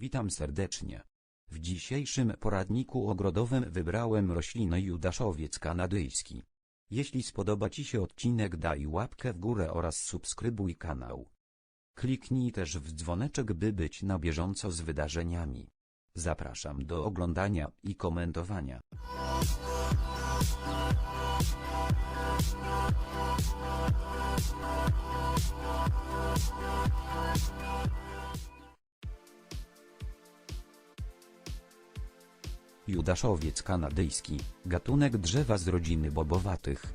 Witam serdecznie. W dzisiejszym poradniku ogrodowym wybrałem roślinę judaszowiec kanadyjski. Jeśli spodoba Ci się odcinek daj łapkę w górę oraz subskrybuj kanał. Kliknij też w dzwoneczek by być na bieżąco z wydarzeniami. Zapraszam do oglądania i komentowania. Judaszowiec kanadyjski, gatunek drzewa z rodziny bobowatych.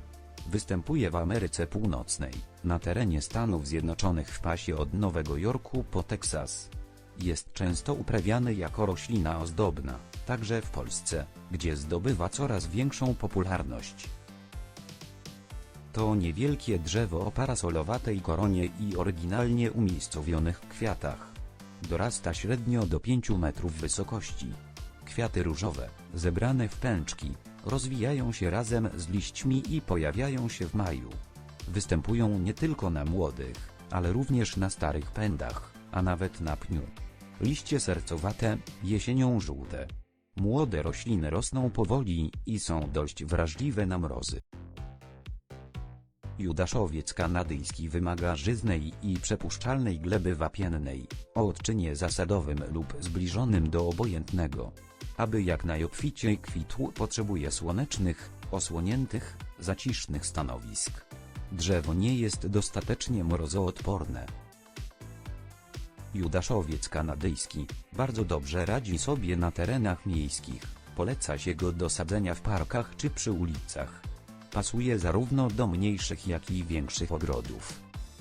Występuje w Ameryce Północnej, na terenie Stanów Zjednoczonych w pasie od Nowego Jorku po Teksas. Jest często uprawiany jako roślina ozdobna, także w Polsce, gdzie zdobywa coraz większą popularność. To niewielkie drzewo o parasolowatej koronie i oryginalnie umiejscowionych kwiatach. Dorasta średnio do 5 metrów wysokości. Kwiaty różowe, zebrane w pęczki, rozwijają się razem z liśćmi i pojawiają się w maju. Występują nie tylko na młodych, ale również na starych pędach, a nawet na pniu. Liście sercowate, jesienią żółte. Młode rośliny rosną powoli i są dość wrażliwe na mrozy. Judaszowiec kanadyjski wymaga żyznej i przepuszczalnej gleby wapiennej, o odczynie zasadowym lub zbliżonym do obojętnego. Aby jak najobficiej kwitł potrzebuje słonecznych, osłoniętych, zacisznych stanowisk. Drzewo nie jest dostatecznie mrozoodporne. Judaszowiec kanadyjski bardzo dobrze radzi sobie na terenach miejskich, poleca się go do sadzenia w parkach czy przy ulicach. Pasuje zarówno do mniejszych jak i większych ogrodów.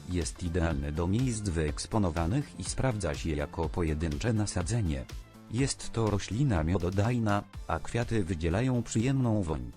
Jest idealny do miejsc wyeksponowanych i sprawdza się jako pojedyncze nasadzenie. Jest to roślina miododajna, a kwiaty wydzielają przyjemną woń.